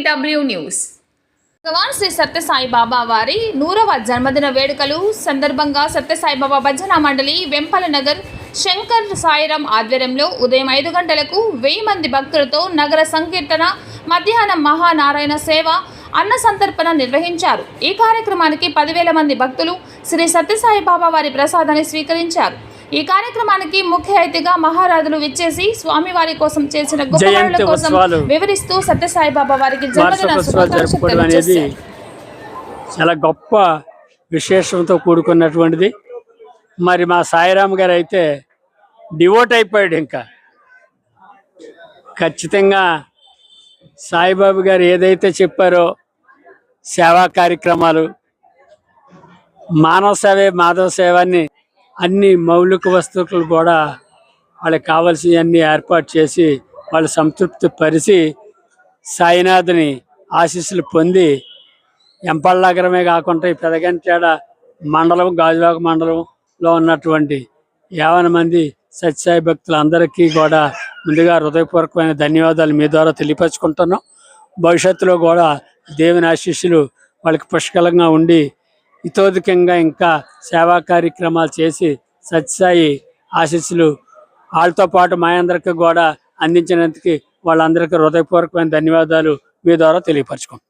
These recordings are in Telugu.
Welcome TW news Bhagwan Shri Sathya Sai Baba వారి నూరవ జన్మదిన వేడుకలు సందర్భంగా సత్యసాయిబాబా భజన మండలి వెంపల నగర్ శంకర్ సాయిరాం ఆధ్వర్యంలో ఉదయం ఐదు గంటలకు వెయ్యి మంది భక్తులతో నగర సంకీర్తన మధ్యాహ్నం మహానారాయణ సేవ అన్న సంతర్పణ నిర్వహించారు. ఈ కార్యక్రమానికి పదివేల మంది భక్తులు శ్రీ సత్యసాయిబాబా వారి ప్రసాదాన్ని స్వీకరించారు. ఈ కార్యక్రమానికి ముఖ్య అతిథిగా మహారాజులు విచ్చేసి స్వామివారి కోసం చేసిన గొప్ప కోసం వివరిస్తూ సత్యసాయి బాబా వారికి జన్మదిన అనేది చాలా గొప్ప విశేషంతో కూడుకున్నటువంటిది. మరి మా సాయిరామ్ గారు అయితే డివోట్ అయిపోయాడు ఇంకా. ఖచ్చితంగా సాయిబాబు గారు ఏదైతే చెప్పారో సేవా కార్యక్రమాలు మానవ సేవే మాధవ సేవాన్ని అన్ని మౌలిక వస్తువులు కూడా వాళ్ళకి కావాల్సినవన్నీ ఏర్పాటు చేసి వాళ్ళు సంతృప్తి పరిచి సాయినాథుని ఆశీస్సులు పొంది ఎంపల్ నగరమే కాకుండా ఈ పెదగంటేడ మండలం గాజువాక మండలంలో ఉన్నటువంటి యావన మంది సత్యసాయి భక్తులందరికీ కూడా ముందుగా హృదయపూర్వకమైన ధన్యవాదాలు మీ ద్వారా తెలియపరచుకుంటున్నాం. భవిష్యత్తులో కూడా దేవుని ఆశీస్సులు వాళ్ళకి పుష్కలంగా ఉండి ఇతోధికంగా ఇంకా సేవా కార్యక్రమాలు చేసి సత్యసాయి ఆశీస్సులు. వాళ్ళతో పాటు మా అందరికీ కూడా అందించినందుకు వాళ్ళందరికీ హృదయపూర్వకమైన ధన్యవాదాలు మీ ద్వారా తెలియపరచుకుంటాం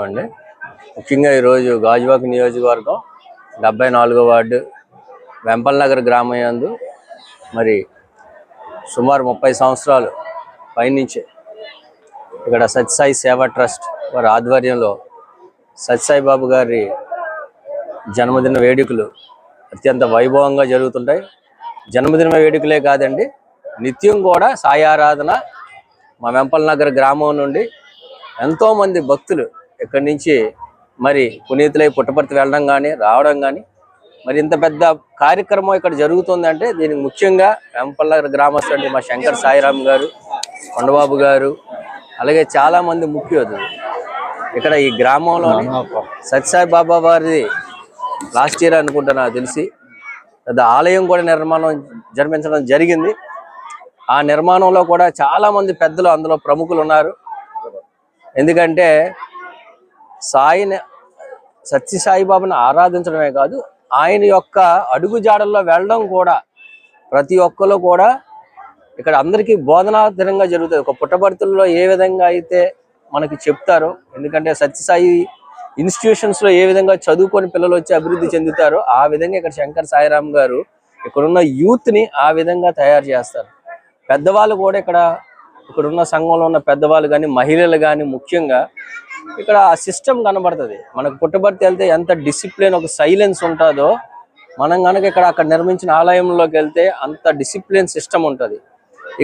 అండి ముఖ్యంగా ఈరోజు గాజువాక నియోజకవర్గం డెబ్బై నాలుగో వార్డు వెంపల్ నగర్ గ్రామం యందు మరి సుమారు ముప్పై సంవత్సరాలు పైనుంచి ఇక్కడ సత్యసాయి సేవా ట్రస్ట్ వారి ఆధ్వర్యంలో సత్యసాయి బాబు గారి జన్మదిన వేడుకలు అత్యంత వైభవంగా జరుగుతుంటాయి. జన్మదిన వేడుకలే కాదండి నిత్యం కూడా సాయి ఆరాధన మా వెంపల్ నగర్ గ్రామం నుండి ఎంతోమంది భక్తులు ఇక్కడి నుంచి మరి పునీతులై పుట్టపర్తి వెళ్ళడం కానీ రావడం కానీ మరి ఇంత పెద్ద కార్యక్రమం ఇక్కడ జరుగుతుందంటే దీనికి ముఖ్యంగా వెంపల్ నగర్ గ్రామస్తులు మా శంకర్ సాయిరామ్ గారు కొండబాబు గారు అలాగే చాలా మంది ముఖ్య అతిథులు ఇక్కడ ఈ గ్రామంలోని సత్యసాయి బాబా వారిది లాస్ట్ ఇయర్ అనుకుంటా నాకు తెలిసి. పెద్ద ఆలయం కూడా నిర్మాణం జరిపించడం జరిగింది. ఆ నిర్మాణంలో కూడా చాలా మంది పెద్దలు అందులో ప్రముఖులు ఉన్నారు. ఎందుకంటే సాయిని సత్య సాయిబాబాను ఆరాధించడమే కాదు ఆయన యొక్క అడుగు జాడల్లో వెళ్ళడం కూడా ప్రతి ఒక్కరు కూడా ఇక్కడ అందరికీ బోధనాధనంగా జరుగుతుంది. ఒక పుట్టపర్తుల్లో ఏ విధంగా అయితే మనకి చెప్తారో ఎందుకంటే సత్యసాయి ఇన్స్టిట్యూషన్స్లో ఏ విధంగా చదువుకొని పిల్లలు వచ్చి అభివృద్ధి చెందుతారో ఆ విధంగా ఇక్కడ శంకర్ సాయిరామ్ గారు ఇక్కడున్న యూత్ని ఆ విధంగా తయారు చేస్తారు. పెద్దవాళ్ళు కూడా ఇక్కడ ఇక్కడ ఉన్న సంఘంలో ఉన్న పెద్దవాళ్ళు కానీ మహిళలు కానీ ముఖ్యంగా ఇక్కడ ఆ సిస్టమ్ కనబడుతుంది. మనకు పుట్టబర్తి వెళ్తే ఎంత డిసిప్లిన్ ఒక సైలెన్స్ ఉంటుందో మనం కనుక ఇక్కడ అక్కడ నిర్మించిన ఆలయంలోకి వెళ్తే అంత డిసిప్లిన్ సిస్టమ్ ఉంటుంది.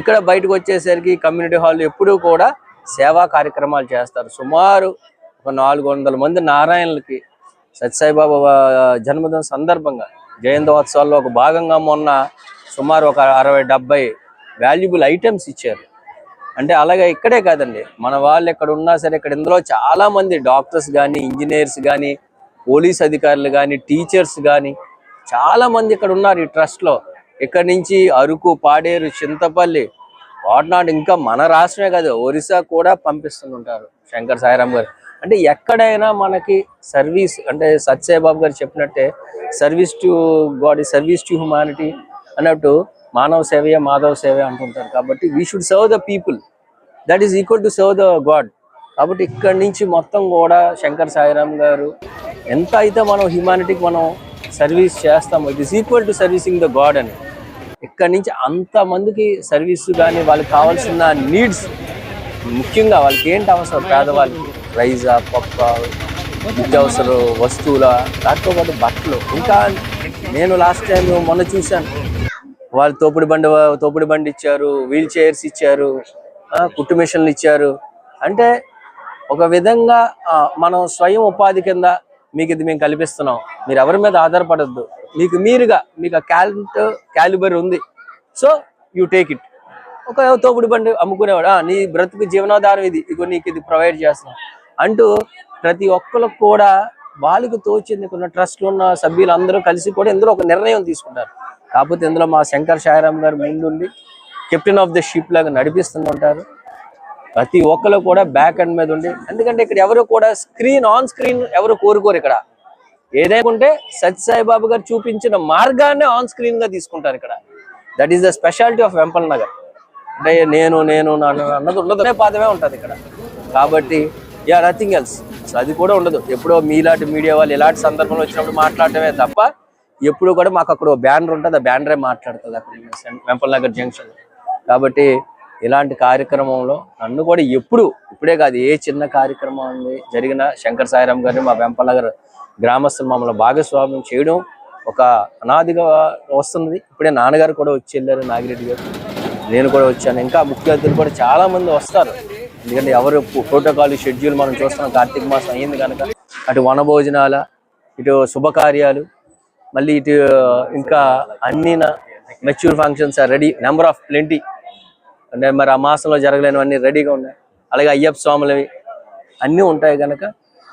ఇక్కడ బయటకు వచ్చేసరికి కమ్యూనిటీ హాల్ ఎప్పుడూ కూడా సేవా కార్యక్రమాలు చేస్తారు. సుమారు ఒక నాలుగు వందల మంది నారాయణులకి సత్యసాయిబాబా జన్మదిన సందర్భంగా జయంతోత్సవాల్లో ఒక భాగంగా మొన్న సుమారు ఒక అరవై డెబ్బై వాల్యుబుల్ ఐటమ్స్ ఇచ్చారు. అంటే అలాగే ఇక్కడే కాదండి. మన వాళ్ళు ఇక్కడ ఉన్నా సరే ఇక్కడ ఇందులో చాలా మంది డాక్టర్స్ కానీ ఇంజనీర్స్ కానీ పోలీస్ అధికారులు కానీ టీచర్స్ కానీ చాలా మంది ఇక్కడ ఉన్నారు ఈ ట్రస్ట్లో. ఇక్కడ నుంచి అరకు పాడేరు చింతపల్లి వాట్నాట్ ఇంకా మన రాష్ట్రమే కాదు ఒరిస్సా కూడా పంపిస్తుంటారు శంకర్ సాయిరామ్ గారు. అంటే ఎక్కడైనా మనకి సర్వీస్ అంటే సత్యసాయిబాబు గారు చెప్పినట్టే service to God service to humanity అన్నట్టు మానవ సేవయే మాధవ సేవే అంటుంటారు. కాబట్టి we should serve the people that is equal to serve the God కాబట్టి ఇక్కడి నుంచి మొత్తం కూడా శంకర్ సాయిరామ్ గారు ఎంత అయితే మనం హ్యుమానిటీకి మనం సర్వీస్ చేస్తామో it is equal to servicing the God అని. ఇక్కడి నుంచి అంత మందికి సర్వీస్ కానీ వాళ్ళకి కావాల్సిన నీడ్స్ ముఖ్యంగా వాళ్ళకి ఏంటి అవసరం? పేదవాళ్ళకి రైజా పప్ప నిత్యావసర వస్తువుల దాంతోపాటు బట్టలు. ఇంకా నేను లాస్ట్ టైం మొన్న చూశాను వాళ్ళు తోపుడు బండి తోపుడు బండి ఇచ్చారు వీల్ చైర్స్ ఇచ్చారు ఆ, కుట్టు మిషన్లు ఇచ్చారు. అంటే ఒక విధంగా మనం స్వయం ఉపాధి కింద మీకు ఇది మేము కల్పిస్తున్నాం. మీరు ఎవరి మీద ఆధారపడద్దు. మీకు మీరుగా మీకు ఆ క్యాలెంట్ క్యాలిబర్ ఉంది. సో యూ టేక్ ఇట్ ఒక తోపుడు బండి అమ్ముకునేవాడు నీ బ్రతుకు జీవనాధారం ఇది. ఇగో నీకు ఇది ప్రొవైడ్ చేస్తున్నాం. అంటూ ప్రతి ఒక్కరికి కూడా వాళ్ళకి తోచింది కొన్ని ట్రస్ట్లు ఉన్న సభ్యులు అందరూ కలిసి కూడా ఇందులో ఒక నిర్ణయం తీసుకుంటారు. కాకపోతే ఇందులో మా శంకర్ షాయరామ్ గారు ముందుండి కెప్టెన్ ఆఫ్ ది షిప్ లాగా నడిపిస్తుంటారు ప్రతి ఒక్కరు కూడా బ్యాక్ అండ్ మీద ఉండి ఎందుకంటే ఇక్కడ ఎవరు కూడా స్క్రీన్ ఆన్ స్క్రీన్ ఎవరు కోరుకోరు ఇక్కడ. ఏదైనా ఉంటే సత్యసాయి బాబు గారు చూపించిన మార్గాన్ని ఆన్ స్క్రీన్గా తీసుకుంటారు ఇక్కడ. That is the speciality of Vempal Nagar. అంటే నేను నేను అన్నది ఉండదు అనే పాదమే ఉంటుంది ఇక్కడ. కాబట్టి యా నథింగ్ ఎల్స్ అది కూడా ఉండదు. ఎప్పుడో మీలాంటి మీడియా వాళ్ళు ఇలాంటి సందర్భంలో వచ్చినప్పుడు మాట్లాడటమే తప్ప ఎప్పుడు కూడా మాకు అక్కడ బ్యానర్ ఉంటుంది ఆ బ్యానరే మాట్లాడుతుంది అక్కడ వెంపల్ నగర్ జంక్షన్. కాబట్టి ఇలాంటి కార్యక్రమంలో నన్ను కూడా ఎప్పుడు ఇప్పుడే కాదు ఏ చిన్న కార్యక్రమం ఉంది జరిగిన శంకర్ సాయిరామ్ గారిని మా వెంపల్ నగర్ గ్రామస్తులు మమ్మల్ని భాగస్వామ్యం చేయడం ఒక అనాదిగా వస్తున్నది. ఇప్పుడే నాన్నగారు కూడా వచ్చి వెళ్ళారు నాగిరెడ్డి గారు. నేను కూడా వచ్చాను. ఇంకా ముఖ్య అతిథులు కూడా చాలా మంది వస్తారు. ఎందుకంటే ఎవరు ప్రోటోకాల్ షెడ్యూల్ మనం చూస్తున్నాం కార్తీక మాసం అయ్యింది కనుక. అటు వనభోజనాల ఇటు శుభకార్యాలు మళ్ళీ ఇటు ఇంకా అన్ని mature functions ready number of plenty అంటే మరి ఆ మాసంలో జరగలేనివన్నీ రెడీగా ఉన్నాయి. అలాగే అయ్యప్ప స్వాములవి అన్నీ ఉంటాయి కనుక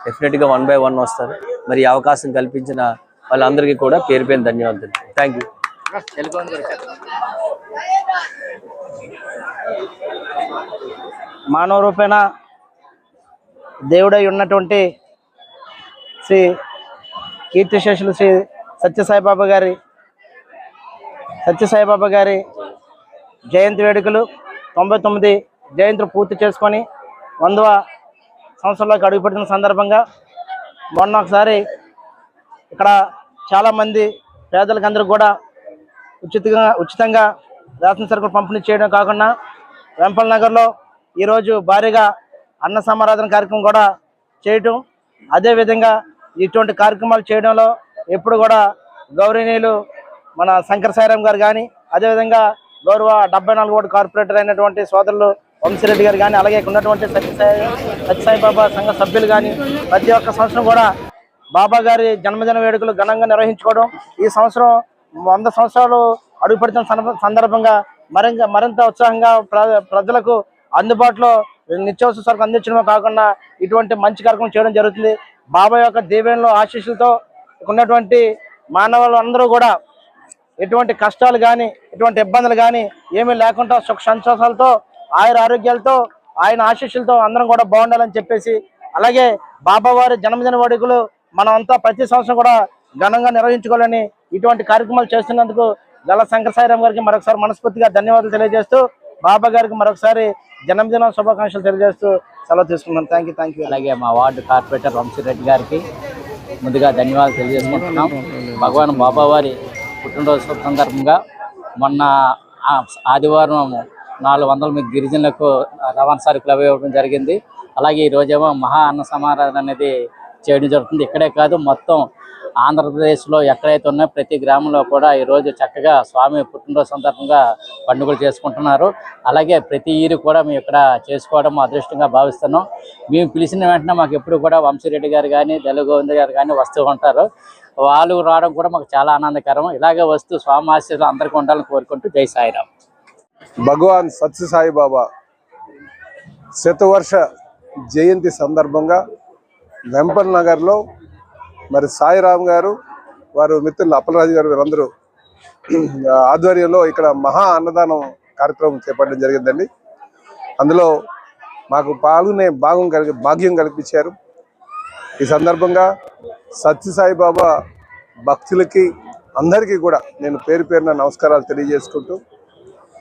డెఫినెట్గా వన్ బై వన్ వస్తారు. మరి అవకాశం కల్పించిన వాళ్ళందరికీ కూడా పేరు పేరు ధన్యవాదాలు. థ్యాంక్ యూ మానవ రూపేణ దేవుడై ఉన్నటువంటి శ్రీ కీర్తిశేషులు శ్రీ సత్యసాయిబాబా గారి సత్యసాయిబాబా గారి జయంతి వేడుకలు తొంభై తొమ్మిది జయంతులు పూర్తి చేసుకొని వందవ సంవత్సరంలోకి అడుగుపెట్టిన సందర్భంగా మొన్న ఒకసారి ఇక్కడ చాలామంది పేదలకందరూ కూడా ఉచితంగా ఉచితంగా రేషన్ సరుకులు పంపిణీ చేయడం కాకుండా వెంపల్ నగర్లో ఈరోజు భారీగా అన్న సమారాధన కార్యక్రమం కూడా చేయటం అదేవిధంగా ఇటువంటి కార్యక్రమాలు చేయడంలో ఎప్పుడు కూడా గౌరవనీయులు మన శంకర్ సాయిరామ్ గారు కానీ అదేవిధంగా గౌరవ డెబ్బై నాలుగు వార్డు కార్పొరేటర్ అయినటువంటి సోదరులు వంశీరెడ్డి గారు కానీ అలాగే ఉన్నటువంటి సత్యసాయి సత్యసాయిబాబా సంఘ సభ్యులు కానీ ప్రతి ఒక్క సంవత్సరం కూడా బాబా గారి జన్మదిన వేడుకలు ఘనంగా నిర్వహించుకోవడం ఈ సంవత్సరం వంద సంవత్సరాలు అడుగుపెడుతున్న సందర్భంగా మరింత మరింత ఉత్సాహంగా ప్ర- ప్రజలకు అందుబాటులో నిత్యావసర సరుకు అందించడమే కాకుండా ఇటువంటి మంచి కార్యక్రమం చేయడం జరుగుతుంది. బాబా యొక్క దీవెనలో ఆశీస్సులతో ఉన్నటువంటి మానవులు అందరూ కూడా ఎటువంటి కష్టాలు కానీ ఎటువంటి ఇబ్బందులు కానీ ఏమీ లేకుండా సుఖ సంతోషాలతో ఆయన ఆరోగ్యాలతో ఆయన ఆశీస్సులతో అందరం కూడా బాగుండాలని చెప్పేసి అలాగే బాబావారి జన్మదిన వేడుకలు మనమంతా ప్రతి సంవత్సరం కూడా ఘనంగా నిర్వహించుకోవాలని ఇటువంటి కార్యక్రమాలు చేస్తున్నందుకు గల శంకరసాయిరామ్ గారికి మరొకసారి మనస్ఫూర్తిగా ధన్యవాదాలు తెలియజేస్తూ బాబా గారికి మరొకసారి జన్మదిన శుభాకాంక్షలు తెలియజేస్తూ సెలవు తీసుకున్నాను థ్యాంక్ యూ థ్యాంక్ యూ అలాగే మా వార్డు కార్పొరేటర్ వంశీరెడ్డి గారికి ముందుగా ధన్యవాదాలు తెలియజేసుకుంటున్నాం. భగవాన్ బాబావారి పుట్టినరోజు సందర్భంగా మొన్న ఆదివారం నాలుగు వందల మంది గిరిజనులకు రవాణా సరుకులు అవి ఇవ్వడం జరిగింది. అలాగే ఈ రోజేమో మహా అన్న సమారాధన అనేది చేయడం జరుగుతుంది. ఇక్కడే కాదు మొత్తం ఆంధ్రప్రదేశ్లో ఎక్కడైతే ఉన్నాయో ప్రతి గ్రామంలో కూడా ఈరోజు చక్కగా స్వామి పుట్టినరోజు సందర్భంగా పండుగలు చేసుకుంటున్నారు. అలాగే ప్రతి ఇయర్ కూడా మేము ఇక్కడ చేసుకోవడం అదృష్టంగా భావిస్తున్నాం. మేము పిలిచిన వెంటనే మాకు ఎప్పుడు కూడా వంశీరెడ్డి గారు కానీ దళగోవింద గారు కానీ వస్తూ ఉంటారు. వాళ్ళు రావడం కూడా మాకు చాలా ఆనందకరం. ఇలాగే వస్తూ స్వామి ఆశీస్సులు అందరికీ ఉండాలని కోరుకుంటూ జై సాయిరామ్. భగవాన్ సత్యసాయి బాబా శతవర్ష జయంతి సందర్భంగా వెంపల్ నగర్లో మరి సాయిరామ్ గారు వారు మిత్రులు అప్పలరాజు గారు వీరందరూ ఆధ్వర్యంలో ఇక్కడ మహా అన్నదానం కార్యక్రమం చేపట్టడం జరిగిందండి. అందులో మాకు పాల్గొనే భాగం కలిగి భాగ్యం కల్పించారు. ఈ సందర్భంగా సత్యసాయిబాబా భక్తులకి అందరికీ కూడా నేను పేరు పేరున నమస్కారాలు తెలియజేసుకుంటూ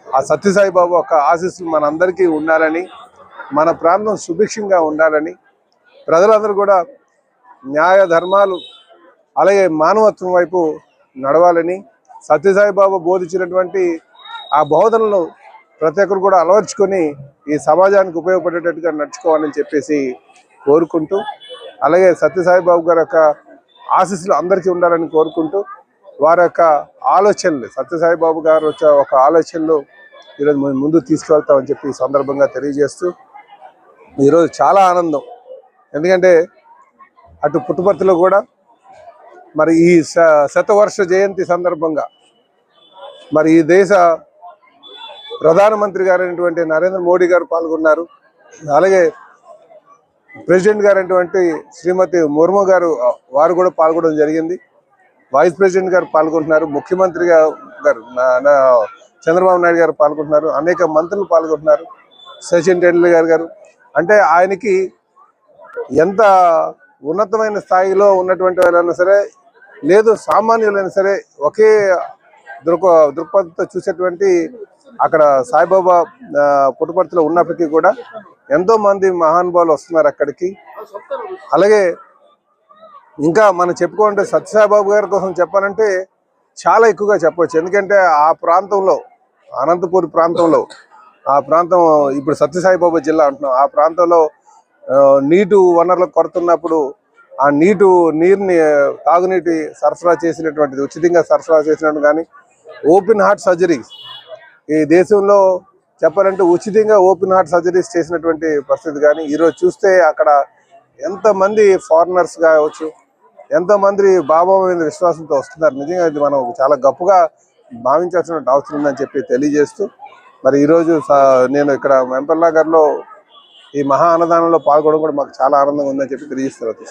ఆ సత్యసాయిబాబా బాబు యొక్క ఆశీస్సులు మనందరికీ ఉండాలని మన ప్రాంతం సుభిక్షంగా ఉండాలని ప్రజలందరూ కూడా న్యాయ ధర్మాలు అలాగే మానవత్వం వైపు నడవాలని సత్యసాయిబాబు బోధించినటువంటి ఆ బోధనలు ప్రతి ఒక్కరు కూడా అలవర్చుకొని ఈ సమాజానికి ఉపయోగపడేటట్టుగా నడుచుకోవాలని చెప్పేసి కోరుకుంటూ అలాగే సత్యసాయిబాబు గారి యొక్క ఆశీస్సులు అందరికీ ఉండాలని కోరుకుంటూ వారి యొక్క ఆలోచనలు సత్యసాయిబాబు గారు వచ్చే ఒక ఆలోచనలు ఈరోజు మేము ముందుకు తీసుకువెళ్తామని చెప్పి సందర్భంగా తెలియజేస్తూ ఈరోజు చాలా ఆనందం. ఎందుకంటే అటు పుట్టుపర్తిలో కూడా మరి ఈ శ- శతవర్ష జయంతి సందర్భంగా మరి ఈ దేశ ప్రధానమంత్రి గారైనటువంటి నరేంద్ర మోడీ గారు పాల్గొన్నారు. అలాగే ప్రెసిడెంట్ గారైనటువంటి శ్రీమతి ముర్ము గారు వారు కూడా పాల్గొనడం జరిగింది. వైస్ ప్రెసిడెంట్ గారు పాల్గొంటున్నారు. ముఖ్యమంత్రి గారు నా- చంద్రబాబు నాయుడు గారు పాల్గొంటున్నారు. అనేక మంత్రులు పాల్గొంటున్నారు. సచిన్ టెండూల్కర్ గారు. అంటే ఆయనకి ఎంత ఉన్నతమైన స్థాయిలో ఉన్నటువంటి వాళ్ళైనా సరే లేదు సామాన్యులైనా సరే ఒకే దృక్ దృక్పథంతో చూసేటువంటి అక్కడ సాయిబాబా పుట్టుపర్తిలో ఉన్నప్పటికీ కూడా ఎంతో మంది మహానుభావులు వస్తున్నారు అక్కడికి. అలాగే ఇంకా మనం చెప్పుకోవాలంటే సత్యసాయిబాబు గారి కోసం చెప్పాలంటే చాలా ఎక్కువగా చెప్పవచ్చు. ఎందుకంటే ఆ ప్రాంతంలో అనంతపూర్ ప్రాంతంలో ఆ ప్రాంతం ఇప్పుడు సత్యసాయిబాబా జిల్లా అంటున్నాం. ఆ ప్రాంతంలో నీటు వనరుల కొరతున్నప్పుడు ఆ నీటు నీరుని తాగునీటి సరఫరా చేసినటువంటిది ఉచితంగా సరఫరా చేసినట్టు కానీ ఓపెన్ హార్ట్ సర్జరీస్ ఈ దేశంలో చెప్పాలంటే ఉచితంగా ఓపెన్ హార్ట్ సర్జరీస్ చేసినటువంటి పరిస్థితి కానీ ఈరోజు చూస్తే అక్కడ ఎంతమంది ఫారినర్స్ కావచ్చు ఎంతమంది బాబా మీద విశ్వాసంతో వస్తున్నారు. నిజంగా ఇది మనం చాలా గొప్పగా భావించాల్సిన అవసరం ఉందని చెప్పి తెలియజేస్తూ మరి ఈరోజు స- నేను ఇక్కడ మెంపల్ నగర్లో ఈ మహా అన్నదానంలో పాల్గొనడం కూడా మాకు చాలా ఆనందంగా ఉందని చెప్పి తెలియజేస్తున్నారు.